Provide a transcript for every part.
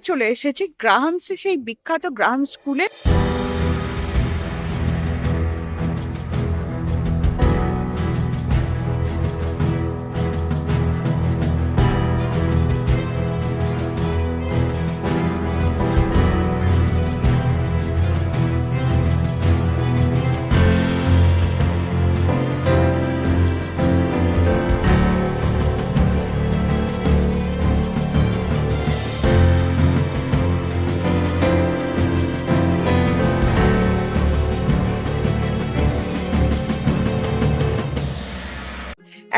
চলে এসেছি গ্রাহামসে সেই বিখ্যাত গ্রাহাম স্কুলে।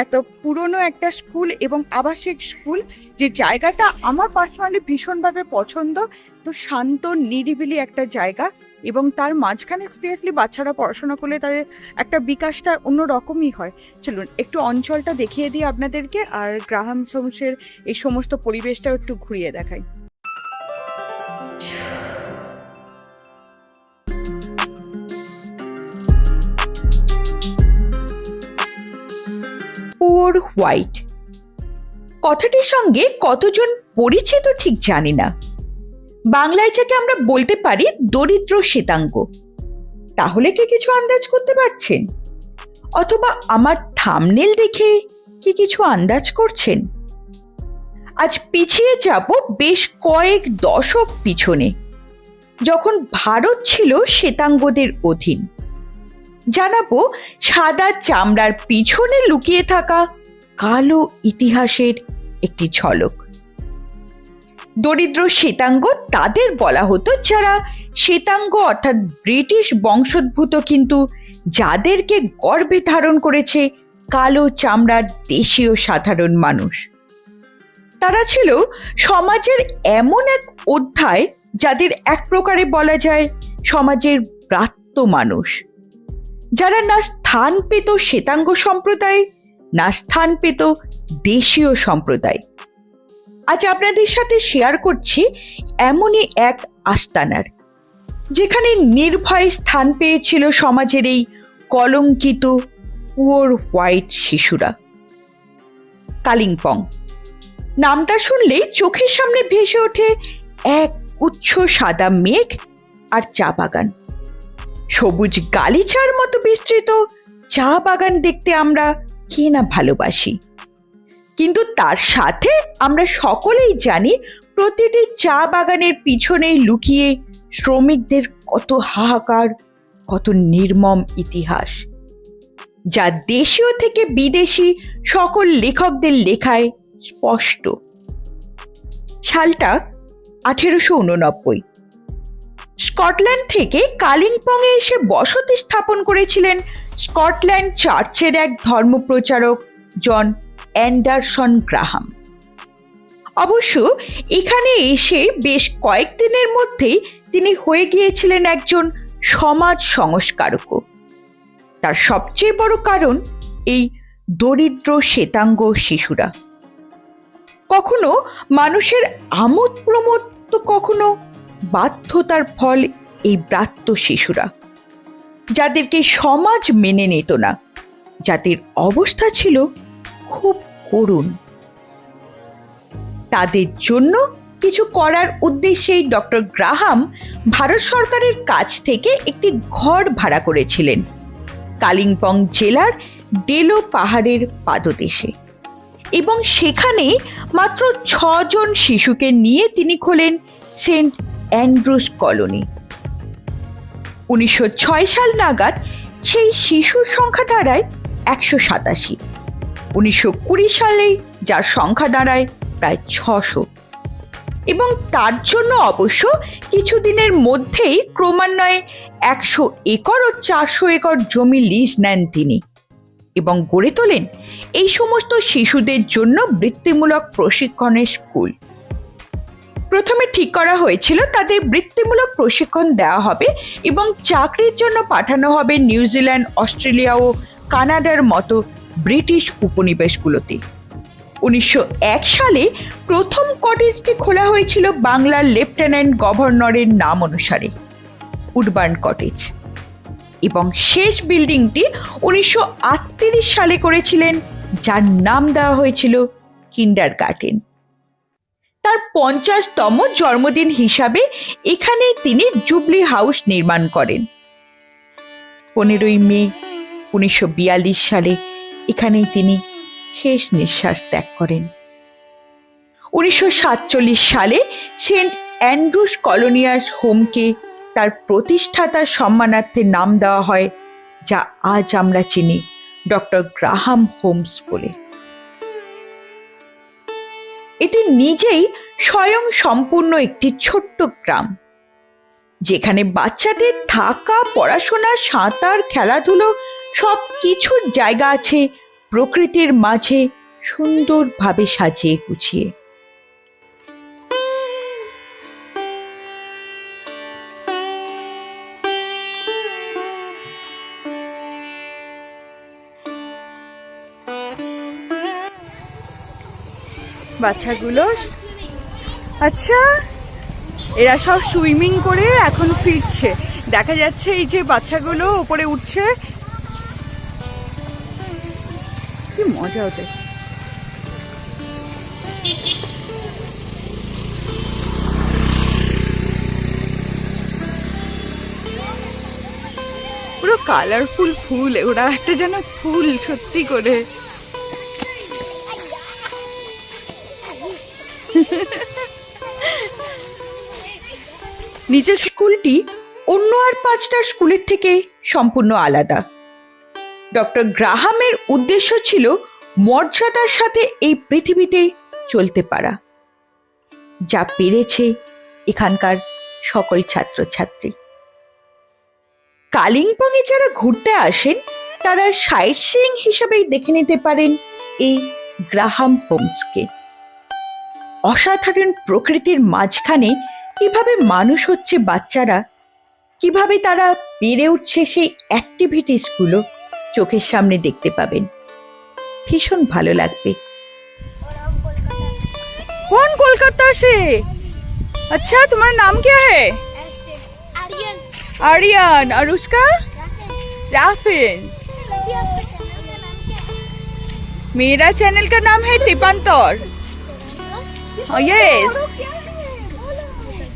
এত পুরনো একটা স্কুল এবং আবাসিক স্কুল যে জায়গাটা আমার পার্সোনালি ভীষণভাবে পছন্দ, তো শান্ত, নিরিবিলি একটা জায়গা এবং তার মাঝখানে সিরিয়াসলি বাচ্চারা পড়াশোনা করলে তাদের একটা বিকাশটা অন্য রকমই হয়। চলুন, একটু অঞ্চলটা দেখিয়ে দিই আপনাদেরকে, আর গ্রাহাম সোমসের এই সমস্ত পরিবেশটাও একটু ঘুরিয়ে দেখাই। পুয়ার হোয়াইট কথাটির সঙ্গে কতজন পরিচিত ঠিক জানি না। বাংলায় যাকে আমরা বলতে পারি দরিদ্র শ্বেতাঙ্গ। তাহলে কি কিছু আন্দাজ করতে পারছেন? অথবা আমার থামনেল দেখে কি কিছু আন্দাজ করছেন? আজ পিছিয়ে যাব বেশ কয়েক দশক পিছনে, যখন ভারত ছিল শ্বেতাঙ্গদের অধীন। জানাব সাদা চামড়ার পিছনে লুকিয়ে থাকা কালো ইতিহাসের একটি ঝলক। দরিদ্র শ্বেতাঙ্গ তাদের বলা হতো যারা শ্বেতাঙ্গ অর্থাৎ ব্রিটিশ বংশোদ্ভূত কিন্তু যাদেরকে গর্বে ধারণ করেছে কালো চামড়ার দেশীয় সাধারণ মানুষ। তারা ছিল সমাজের এমন এক অধ্যায় যাদের এক প্রকারে বলা যায় সমাজের ব্রাত্য মানুষ। যারা না স্থান পেত শ্বেতাঙ্গ সম্প্রদায় না স্থান পেত দেশীয় সম্প্রদায়। আজ আপনাদের সাথে শেয়ার করছি এমনই এক আস্তানার, যেখানে নির্ভয় স্থান পেয়েছিল সমাজের এই কলঙ্কিত পুয়ার হোয়াইট শিশুরা। কালিম্পং, নামটা শুনলেই চোখের সামনে ভেসে ওঠে এক উচ্চ সাদা মেঘ আর চা বাগান। সবুজ গালিচার মতো বিস্তৃত চা বাগান দেখতে আমরা কে না ভালোবাসি। কিন্তু তার সাথে আমরা সকলেই জানি প্রতিটি চা বাগানের পিছনেই লুকিয়ে শ্রমিকদের কত হাহাকার, কত নির্মম ইতিহাস। যা দেশীয় থেকে বিদেশি সকল লেখকদের লেখায় স্পষ্ট। সালটা আঠেরোশো উননব্বই। স্কটল্যান্ড থেকে কালিম্পংয়ে এসে বসতি স্থাপন করেছিলেন স্কটল্যান্ড চার্চের এক ধর্মপ্রচারক জন অ্যান্ডারসন গ্রাহাম। অবশ্য এখানে এসে বেশ কয়েকদিনের মধ্যেই তিনি হয়ে গিয়েছিলেন একজন সমাজ সংস্কারকও। তার সবচেয়ে বড় কারণ এই দরিদ্র শ্বেতাঙ্গ শিশুরা। কখনো মানুষের আমোদ প্রমোদ তো কখনো বাধ্যতার ফল এই ব্রাত্য শিশুরা। যাদেরকে সমাজ মেনে নিত না। যাদের অবস্থা ছিল খুব করুণ। তাদের জন্য কিছু করার উদ্দেশ্যেই ডক্টর গ্রাহাম ভারত সরকারের কাছ থেকে একটি ঘর ভাড়া করেছিলেন, কালিম্পং জেলার ডেলো পাহাড়ের পাদদেশে। এবং সেখানে মাত্র ছজন শিশুকে নিয়ে তিনি খোলেন সেন্ট অ্যান্ড্রুস কলোনি। উনিশশো ছয় সাল নাগাদ সেই শিশুর সংখ্যা দাঁড়ায় একশো সাতাশি। উনিশশো কুড়ি সালে যার সংখ্যা দাঁড়ায় প্রায় ছশো। এবং তার জন্য অবশ্য কিছুদিনের মধ্যেই ক্রমান্বয়ে একশো একর ও চারশো একর জমি লিজ নেন তিনি এবং গড়ে তোলেন এই সমস্ত শিশুদের জন্য বৃত্তিমূলক প্রশিক্ষণের স্কুল। প্রথমে ঠিক করা হয়েছিল তাদের বৃত্তিমূলক প্রশিক্ষণ দেওয়া হবে এবং চাকরির জন্য পাঠানো হবে নিউজিল্যান্ড অস্ট্রেলিয়া ও কানাডার মতো ব্রিটিশ উপনিবেশগুলোতে। উনিশশো এক সালে প্রথম কটেজটি খোলা হয়েছিল বাংলার লেফটেন্যান্ট গভর্নরের নাম অনুসারে, উডবার্ন কটেজ। এবং শেষ বিল্ডিংটি উনিশশো আটত্রিশ সালে করেছিলেন, যার নাম দেওয়া হয়েছিল কিন্ডার গার্ডেন তার পঞ্চাশতম জন্মদিন হিসাবে এখানেই তিনি জুবলি হাউস নির্মাণ করেন। পনেরোই মে উনিশশো বিয়াল্লিশ সালে এখানেই তিনি শেষ নিঃশ্বাস ত্যাগ করেন। উনিশশো সাতচল্লিশ সালে সেন্ট অ্যান্ড্রুস কলোনিয়াস হোমকে তার প্রতিষ্ঠাতার সম্মানার্থে নাম দেওয়া হয়, যা আজ আমরা চিনি ডক্টর গ্রাহাম হোমস বলে। এটি নিজেই স্বয়ং সম্পূর্ণ একটি ছোট্ট গ্রাম। যেখানে বাচ্চাদের থাকা, পড়াশোনা, সাঁতার, খেলাধুলো সব কিছুর জায়গা আছে প্রকৃতির মাঝে সুন্দরভাবে সাজিয়ে গুছিয়ে। বাচ্চাগুলো। আচ্ছা এরা সব সুইমিং করে এখন ফিরছে। দেখা যাচ্ছে এই যে বাচ্চাগুলো উপরে উঠছে। কি মজা ওদের। পুরো কালারফুল ফুল, ওরা একটা যেন ফুল, সত্যি করে। নিচে স্কুলটি অন্য আর পাঁচটা স্কুলের থেকে সম্পূর্ণ আলাদা। ডক্টর গ্রাহামের উদ্দেশ্য ছিল মর্যাদার সাথে এই পৃথিবীতে চলতে পারা। যা পেরেছে এখানকার সকল ছাত্রছাত্রী। কালিম্পংয়ে যারা ঘুরতে আসেন, তারা সাইট সিং হিসাবেই দেখে নিতে পারেন এই গ্রাহাম হোমসকে। অসাধারণ প্রকৃতির মাঝখানে কিভাবে মানুষ হচ্ছে বাচ্চারা কিভাবে তারা বেড়ে উঠছে সেই অ্যাক্টিভিটিসগুলো চোখের সামনে দেখতে পাবেন ভীষণ ভালো লাগবে कौन कोलकाता से अच्छा तुम्हारा नाम क्या है आर्यन आर्यन और उसका राफिन मेरा चैनल का नाम है दीपांतर यस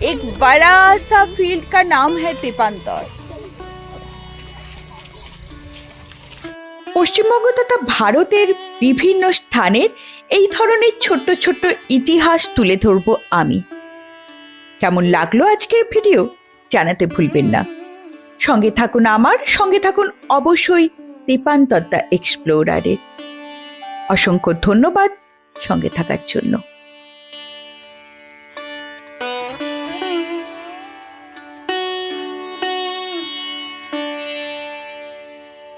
एक बड़ा सा फील्ड का नाम है दीपांतर পশ্চিমবঙ্গ তথা ভারতের বিভিন্ন স্থানের এই ধরনের ছোট্ট ছোট্ট ইতিহাস তুলে ধরব আমি কেমন লাগলো আজকের ভিডিও জানাতে ভুলবেন না সঙ্গে থাকুন আমার সঙ্গে থাকুন অবশ্যই দীপান্তর দ্য এক্সপ্লোরারের অসংখ্য ধন্যবাদ সঙ্গে থাকার জন্য